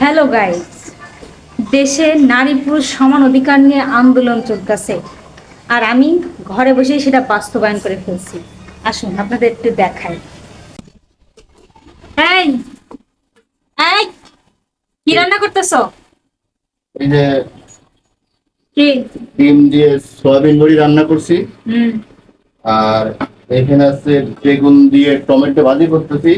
Hello guys দেশে নারী পুরুষ সমান অধিকার নিয়ে আন্দোলন চলতেছে। আর আমি ঘরে বসেই সেটা বাস্তবায়ন করে ফেলছি। আসুন আপনাদের একটু দেখাই। এই এই কি রান্না করতেছো? এই যে কি? ডিম দিয়ে সয়াবিন বড়ি রান্না করছি। হুম। আর এখানে আছে বেগুন দিয়ে টমেটো ভাজি করতেছি?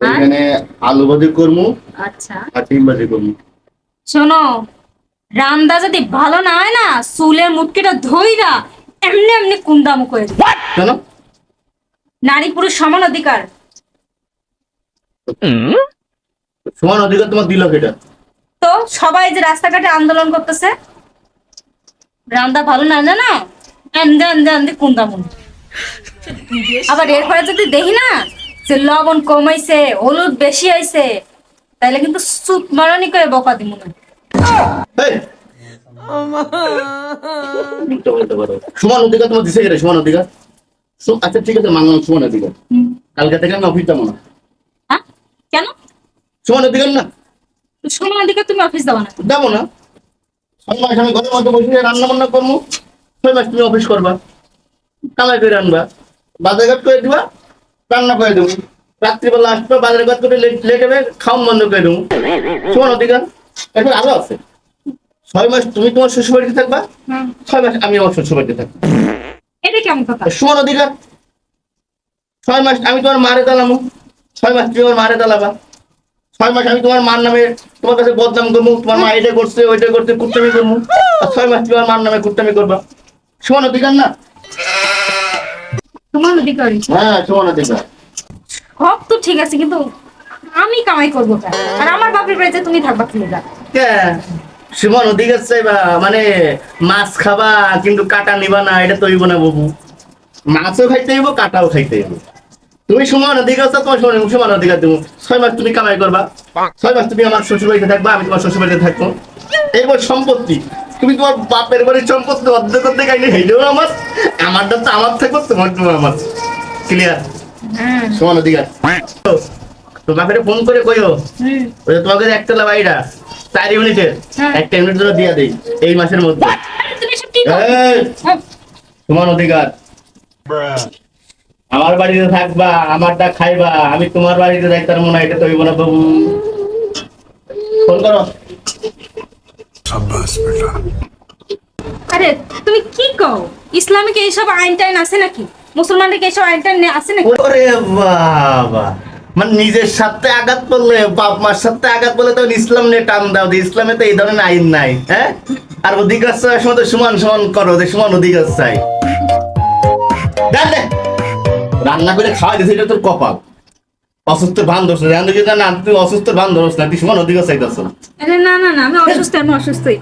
এখানে আলু ভাজি করব আচ্ছা। আর ডিম ভাজি করব শোনো রান্দা যদি ভালো না হয় না চুলের মুটকিটা ধইরা এমনি এমনি কুন্দাম করে কেন? নারী পুরুষ সমান অধিকার। সমান অধিকার তোমার দিল কেটা। তো সবাই যে রাস্তাঘাটে আন্দোলন করতেছে রান্দা ভালো না জানো? এন্দে এন্দে এন্দে কুন্দামুন আবার এরপরে যদি দেখি না যে লবণ কমাইছে হলুদ বেশি আইছে তাইলে কিন্তু সুত মারানি করে বকা দিব না। সমান অধিকার তোমার দিছে কেটে সমান অধিকার? আচ্ছা ঠিক আছে মানলাম সমান অধিকার। কালকে থেকে আমি অফিস যাব না। হ্যাঁ? কেন? সমান অধিকার না? সমান অধিকার তুমি অফিস যাব না। যাব না। ছয় মাস আমি ঘরের মধ্যে বসে রান্না বান্না করব। ছয় মাস তুমি অফিস করবা। কামাই করে আনবা। বাজার ঘাট করে দিবা। রান্না করে দেবো। রাত্রিবেলা আসবে বাজার ঘাট করে লেট হবে খাওয়ান বন্ধ করে দেবো। সমান অধিকার এখন আরও আছে। ছয় মাস তুমি তোমার শ্বশুর বাড়িতে থাকবা ছয় মাস আমি আমার শ্বশুর বাড়িতে থাকব। এটা কেমন কথা? সমান অধিকার ছয় মাস আমি তোমার মারে দালামো। ছয় মাস তুমি আমার মারে দালাবা। ছয় মাস আমি তোমার মার নামে তোমার কাছে বদনাম করব তোমার মা এটা করছে ওইটা করছে কুট্টামি করব। আর ছয় মাস তুমি আমার মার নামে কুট্টামি করবা। সমান অধিকার না সমান অধিকার হ্যাঁ সমান অধিকার। সব তো ঠিক আছে কিন্তু আমি কামাই করব আর আমার বাপের বাড়িতে তুমি থাকবা? সমান চাইবা মানে মাছ খাবা কিন্তু কাটা নিবা না এটা তো হইব না বাবু। মাছও খাইতে হইব কাটাও খাইতে হইব। তুমি সমান অধিকার চাও তোমার সমান সমান অধিকার দেবো। ছয় মাস তুমি কামাই করবা। ছয় মাস তুমি আমার শ্বশুর বাড়িতে থাকবা আমি তোমার শ্বশুর বাড়িতে থাকব। এরপর সম্পত্তি। তুমি তোমার বাপের বাড়ির সম্পত্তি অর্ধেক অর্ধেক আইলে হেলেও আমার আমারটা তো আমার থাকব তোমার তোমার আমার। ক্লিয়ার হ্যাঁ। সমান অধিকার। তো, তো ফোন করে কইও ওই তোমাদের একতলা বাড়িটা চার ইউনিটের হ্যাঁ। একটা ইউনিট জন্য দিয়ে দেই এই মাসের মধ্যে। এই, সমান অধিকার। আমার বাড়িতে থাকবা আমারটা খাইবা আমি তোমার বাড়িতে যাইতার মনে হয় এটা তো না বাবু। ফোন করো। বেটা। আরে তুমি কি কও? এইসব আইন টাইন আছে নাকি? মুসলমানদের কি এইসব আইন টাইন আছে নাকি? ওরে বাবা। মানে নিজের সাথে আঘাত করলে বাপ মার সাথে আঘাত করলে তখন ইসলাম নিয়ে টান দাও যে ইসলামে তো এই ধরনের আইন নাই হ্যাঁ? আর অধিকার চাওয়ার সময় তো সমান সমান করো যে সমান অধিকার চাই। রান্না করে খাওয়া দিয়েছে এটা তোর কপাল। অসুস্থ ভান ধরছে। জানো যদি না তুমি অসুস্থ ভান ধরছ না, তুই সমান অধিকার চাইতেছ। না না না, আমি অসুস্থ, আমি অসুস্থই।